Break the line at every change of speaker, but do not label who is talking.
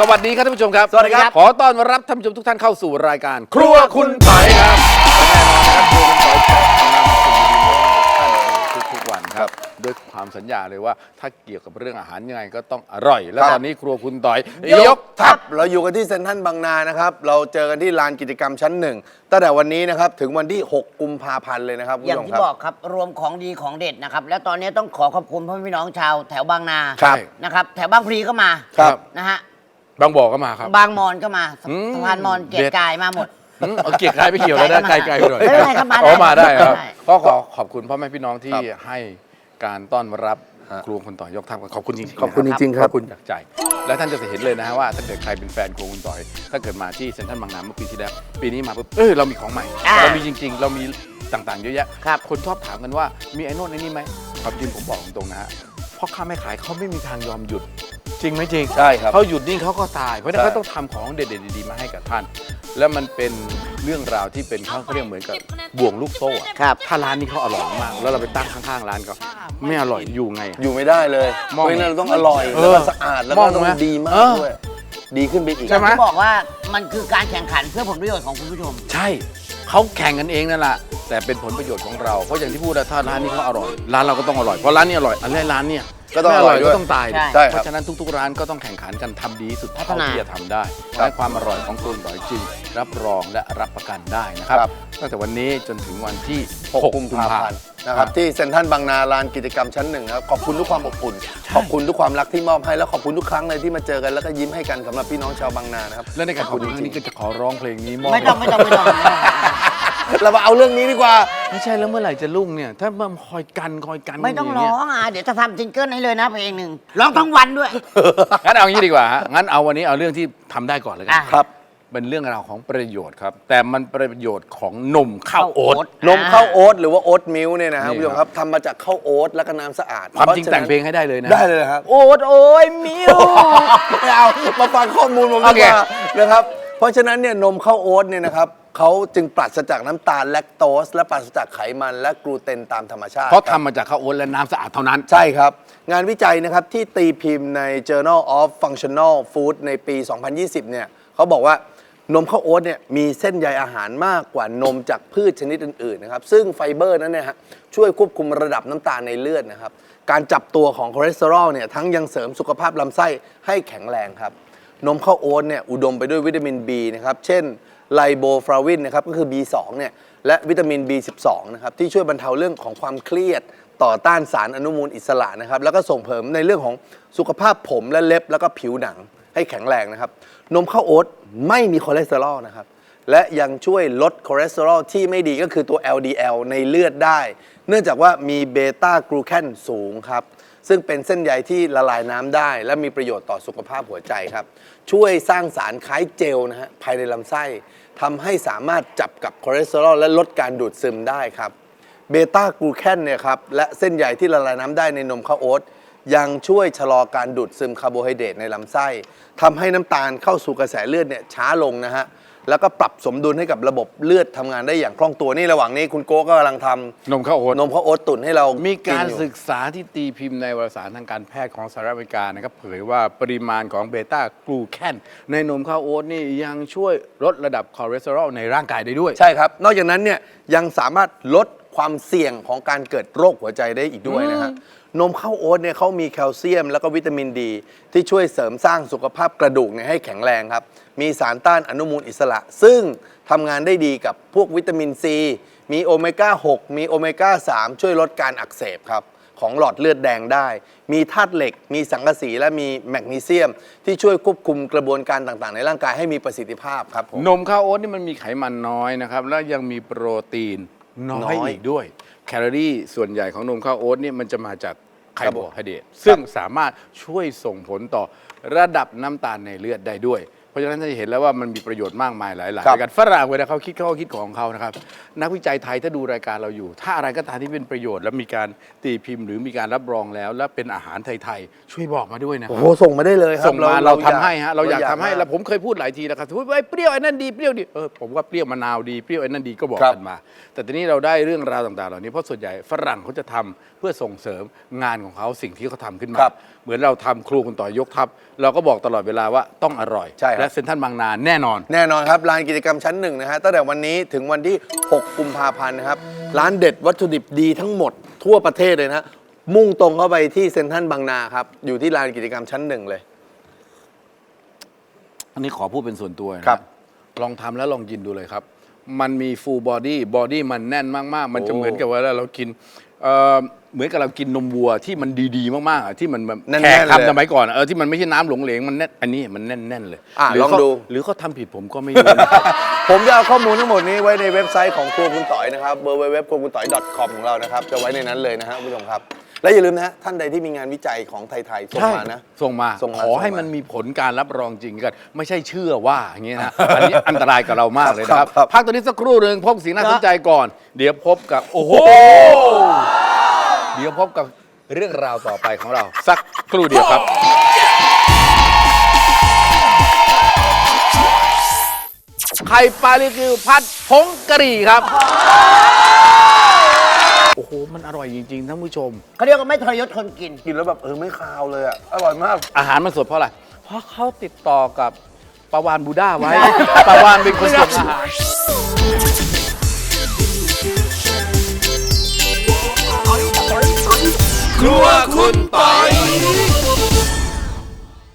สวัสดีครับท่านผู้ชมครับ
สวัสดีครับ
ขอต้อนรับท่านผู้ชมทุกท่านเข้าสู่รายการ ครัวคุณไผ่ครับและแน่นอนนะครับครัวคุณไผ่จะนำสิ่งดีๆมาให้ท่านทุกๆวันครับ ด้วยความสัญญาเลยว่าถ้าเกี่ยวกับเรื่องอาหารยังไงก็ต้องอร่อย และ
ครับ
ตอนนี้ครัวคุณต่อย
ยกทัพเราอยู่กันที่เซ็นทรัลบางนานะครับ เราเจอกันที่ลานกิจกรรมชั้นหนึ่งตั้งแต่วันนี้นะครับ ถึงวันที่ 6 กุมภาพันธ์เลยนะครับคุณ
อย่าง
ผู้ชม
ที่
ครับ
บอกครับรวมของดีของเด็ดนะครับ แล้วตอนนี้ต้องขอขอบคุณพ่อพี่น้องชาวแถวบางนา
ครับ
นะครับ แถวบางพลีก็มา
ครับ
นะฮะ
บางบ่อก็มาครับ
บางมอนก็มาสะ
อืม
สะพานมอนเกียร
เด็
ติ
ด
กายมาหมด
อืมเอาเกียร์กายไปเกี่ยวแล้วนะไกลๆไปหน่อย
ไม่เป็นไรครับมาได้
อ๋อมาได้ครับ
ได้
ก็ขอขอบคุณพ่อแม่พี่น้องที่
ครับ
ให้การต้อนรับ
ฮะ
ครัวคุณต่อยยกทัพขอบคุณจริงๆ
ขอบคุณ
นะ
จริง ๆครับ
ขอบคุณจากใจ และท่านจะเห็นเลยนะฮะว่า ถ้าเกิดใครเป็นแฟนครัวคุณต่อย ถ้าเกิดมาที่เซ็นทรัลบางนาเมื่อปีที่แล้ว ปีนี้มาปุ๊บเออเรามีของใหม่
อ่า
เรามีจริง ๆ เรามีต่างๆเยอะแยะ
ครับ
คนชอบถามกันว่ามีไอ้โน่นไอ้นี่ไหมความจริงผมบอกตรงๆนะฮะพ่อค้าแม่ขายเขาไม่มีทางยอมหยุด จริงไหมจริง
ใช่ครับ
เขาหยุดนิ่งเขาก็ตาย เพราะฉะนั้น
ใช่
เขาต้องทำของเด็ดๆดีๆมาให้กับท่าน แล้วมันเป็นเรื่องราวที่เป็นเขาเขาเรียกเหมือนกับบ่วงลูกโซ่อะ
ครับ
ถ้าร้านนี้เขาอร่อยมาก แล้วเราไปตั้งข้างๆร้านเขาไม่อร่อยอยู่ไง
อยู่ไม่ได้เลย
มอง
เพราะฉะนั้นเราต้องอร่อย
เอ
แล้ว
อ
ก็สะอาดแล้วก็
มอง
ต้อง
ไหม
ดีมา
เอกอ
ด้วยดีขึ้นไปอีก
ใช่ไหม
ที่บอกว่ามันคือการแข่งขันเพื่อผลประโยชน์ของคุณผู้ชม
ใช่เขาแข่งกันเองนั่นแหละแต่เป็นผลประโยชน์ของเรา เพราะอย่างที่พูดนะถ้าร้านนี้เขาอร่อย ร้านเราก็ต้องอร่อยเพราะร้านนี้อร่อยอันแรกร้านเนี่ย
ก็ต้อง
ไม่
อร่อยด้วย
ก็ต้องตาย
ใช่
ใช่
เพ
ครับ
ราะฉะนั้นทุกๆร้านก็ต้องแข่งขันกันทำดีที่สุด
พั
เท่า
ฒนา
ที่จะทำได้
ครับ
และความอร่อยของกรุงดอยจึงรับรองและรับประกันได้นะครับ
ครับ
ตั้งแต่วันนี้จนถึงวันที่
6กุมภาพันธ์นะครับที่เซ็นทรัลบางนาลานกิจกรรมชั้นหนึ่งนะครับขอบคุณทุกความอบอุ่น ขอบคุณทุกความรักที่มอบให้แล้วขอบคุณทุกครั้งเลยที่มาเจอกันแล้วก็ยิ้มให้กันสำหรับพี่น้องชาวบางนานะครับ
และในการขอบคุณครั้งนี้ก็จะขอร้องเพลงนี้มอบ
ไม่ต้องไม่ต้องไม่ต้อง
เรามาเอาเรื่องนี้ดีกว่า
ไม่ใช่แล้วเมื่อไหร่จะรุ่งเนี่ย ถ้ามันคอยกันคอยกัน
ไม่ต้อง
ย่า
ร้
เย
องอะ เดี๋ยวจะทำซิงเกิลให้เลยนะเพลงหนึ่งร้องทั้งวันด้วย
งั้นเอางี้ดีกว่าฮะงั้นเอาวันนี้เอาเรื่องที่ทำได้ก่อนเลยกั
อะ
ครับ
เป็นเรื่องราวของประโยชน์ครับ แต่มันประโยชน์ของนมข้าวโอ๊ต
นมข้าวโอ๊ตหรือว่าโอ๊ตมิลค์เนี่ยนะครับ
นี่
คุณผู้ชมครับทำมาจากข้าวโอ๊ตแล้วก็น้ำสะอาด
ความจริง
พะฉะ
แต่
นั้
ง
น
เพลงให้ได้เลยนะ
ได้เลยครับ
โอ๊ตโอ้ยมิว
ไม่เอามาฟังข้อมูลผม
โอ
ดี
เค
กว่านะครับ เพราะฉะนั้นเนี่ยนมข้าวโอ๊ตเนี่ยนะครับ เขาจึงปราศจากน้ำตาลแลคโตส และปราศจากไขมันและกลูเตนตามธรรมชาติ
เพราะ
คบ
ทำมาจากข้าวโอ๊ตและน้ำสะอาดเท่านั้น
ใช่ครับ งานวิจัยนะครับที่ตีพิมพ์ใน Journal of Functional Food ในปี 2020 เนี่ยเขาบอกว่านมข้าวโอ๊ตเนี่ยมีเส้นใยอาหารมากกว่านมจากพืชชนิดอื่นๆนะครับซึ่งไฟเบอร์นั้นเนี่ยฮะช่วยควบคุมระดับน้ำตาลในเลือดนะครับ การจับตัวของคอเลสเตอรอลเนี่ยทั้งยังเสริมสุขภาพลำไส้ให้แข็งแรงครับ นมข้าวโอ๊ตเนี่ยอุดมไปด้วยวิตามิน B นะครับ เช่น ไลโบฟลาวินนะครับก็คือ B2 เนี่ยและวิตามิน B12 นะครับที่ช่วยบรรเทาเรื่องของความเครียดต่อต้านสารอนุมูลอิสระนะครับแล้วก็ส่งเสริมในเรื่องของสุขภาพผมและเล็บแล้วก็ผิวหนังให้แข็งแรงนะครับ นมข้าวโอ๊ตไม่มีคอเลสเตอรอลนะครับและยังช่วยลดคอเลสเตอรอลที่ไม่ดีก็คือตัว LDL ในเลือดได้ เนื่องจากว่ามีเบต้ากลูแคนสูงครับ ซึ่งเป็นเส้นใยที่ละลายน้ำได้ และมีประโยชน์ต่อสุขภาพหัวใจครับ ช่วยสร้างสารคล้ายเจลนะฮะภายในลำไส้ทำให้สามารถจับกับคอเลสเตอรอลและลดการดูดซึมได้ครับ เบต้ากลูแคนเนี่ยครับและเส้นใยที่ละลายน้ำได้ในนมข้าวโอ๊ตยังช่วยชะลอการดูดซึมคาร์โบไฮเดรตในลำไส้ทำให้น้ำตาลเข้าสู่กระแสเลือดเนี่ยช้าลงนะฮะ แล้วก็ปรับสมดุลให้กับระบบเลือดทำงานได้อย่างคล่องตัวนี่ระหว่างนี้คุณโก้ก็กำลังทำ
นมข้าวโอ๊ต
นมข้าวโอ๊ตตุ๋นให้เรา
มี
มี
การศึกษาที่ตีพิมพ์ในวารสารทางการแพทย์ของสหรัฐอเมริกานะครับเผยว่าปริมาณของเบต้ากลูแคนในนมข้าวโอ๊ตนี่ยังช่วยลดระดับคอเลสเตอรอลในร่างกายได้ด้วย
ใช่ครับ นอกจากนั้นเนี่ยยังสามารถลดความเสี่ยงของการเกิดโรคหัวใจได้อีกด้วยนะฮะ นมข้าวโอ๊ตเนี่ยเขามีแคลเซียมแล้วก็วิตามินดี ที่ช่วยเสริมสร้างสุขภาพกระดูกเนี่ยให้แข็งแรงครับ มีสารต้านอนุมูลอิสระ ซึ่งทำงานได้ดีกับพวกวิตามินซีมีโอเมก้า 6 มีโอเมก้า 3 ช่วยลดการอักเสบครับ ของหลอดเลือดแดงได้ มีธาตุเหล็ก มีสังกะสีและมีแมกนีเซียม ที่ช่วยควบคุมกระบวนการต่างๆ ในร่างกายให้มีประสิทธิภาพครับผม
นมข้าวโอ๊ตนี่มันมีไขมันน้อยนะครับ แล้วยังมีโปรตีนน้อ
น้
ย
อย
อีกด้วย แคลอรี่ส่วนใหญ่ของนมข้าวโอ๊ตนี่มันจะมาจากไคาร์โบไฮเดรตซึ่งสามารถช่วยส่งผลต่อระดับน้ำตาลในเลือดได้ด้วย เพราะฉะนั้นจะเห็นแล้วว่ามันมีประโยชน์มากมายหลายๆ
ครับ
รายการฝรั่งเวลาเขาคิดเขาก็คิดของเขานะครับ นักวิจัยไทยถ้าดูรายการเราอยู่ ถ้าอะไรก็ตามที่เป็นประโยชน์ แล้วมีการตีพิมพ์หรือมีการรับรองแล้ว และเป็นอาหารไทยๆช่วยบอกมาด้วยนะค
โอ้
รับ
โหส่งมาได้เลยครับ
ส่งมาเราทำให้ฮะเราอยากทำให้
ม
แล้วผมเคยพูดหลายทีแล้วครับว่าไอ้เปรี้ยวไอ้นั่นดีเปรี้ยวดีเออผมว่าเปรี้ยวมะนาวดีเปรี้ยวไอ้นั่นดีก็บอก
ครับ
กันมา แต่ทีนี้เราได้เรื่องราวต่างๆ เหล่านี้เพราะส่วนใหญ่ฝรั่งเขาจะทำเพื่อส่งเสริมงานของเขาสิ่งที่เขาทำขึ้นมา
ครับ
เหมือนเราทำครูคุณต่อยยกทัพเราก็บอกตลอดเวลาว่าต้องอร่อย
ใช่ครับ
และเซ็นทรัลบางนาแน่นอน
แน่นอนครับลานกิจกรรมชั้นหนึ่งนะฮะตั้งแต่วันนี้ถึงวันที่ 6 กุมภาพันธ์นะครับ ร้านเด็ดวัตถุดิบดีทั้งหมดทั่วประเทศเลยนะฮะมุ่งตรงเข้าไปที่เซ็นทรัลบางนาครับ อยู่ที่ลานกิจกรรมชั้นหนึ่งเลย
อันนี้ขอพูดเป็นส่วนตัวนะครับ ลองทำแล้วลองกินดูเลยครับ มันมีฟูลบอดี้บอดี้มันแน่นมากๆ มันจะ
โอ้
เหมือนกับเวลาเรากิน เอ่อเหมือนกับเรากินนมวัวที่มันดีๆ มากๆอะที่มันแบบ
แน่นๆ
แขก
เลย
ทำสมัยก่อนอะเออที่มันไม่ใช่น้ำหลงเหลงมันแน่นอันนี้มันแน่นๆเลย
อะ
หรื
ลอง
เขา
ดู
หรือเขาทำผิดผมก็ไม่รู้นะครับ
ผมจะเอาข้อมูลทั้งหมดนี้ไว้ในเว็บไซต์ของครัวคุณต่อยนะครับ w w w ครัวคุณต่อย .com ของเรานะครับ จะไว้ในนั้นเลยนะฮะคุณผู้ชมครับ และอย่าลืมนะฮะท่านใดที่มีงานวิจัยของไทยๆส่งมานะ
ส่งมา
ส่งมา
ขอให้
ส่งมามั
มันมีผลการรับรองจริงกัน ไม่ใช่เชื่อว่าอย่างนี้นะ อันนี้อันตรายกับเรามากเลยนะครับ
ครับ
พักตัวนี้สักครู่หนึ่งพบสิ่งน่าสนใจก่อน เดี๋ยวพบกับ โอ้โห เดี๋ยวพบกับเรื่องราวต่อไปของเรา สักครู่เดียวครับ ไข่ปลาลิกิวพัดผงกะหรี่ครับ โอ้โห มันอร่อยจริงๆท่านผู้ชม
เขาเรียกว่าไม่ทรยศคนกิน
กินแล้วแบบเออไม่คาวเลยอะ อร่อยมาก
อาหารมันสดเพราะอะไร เพราะเขาติดต่อกับปาวานบูด้าไว้ ปาวานเป็นคนส่งอาหาร
ครัวคุณปอย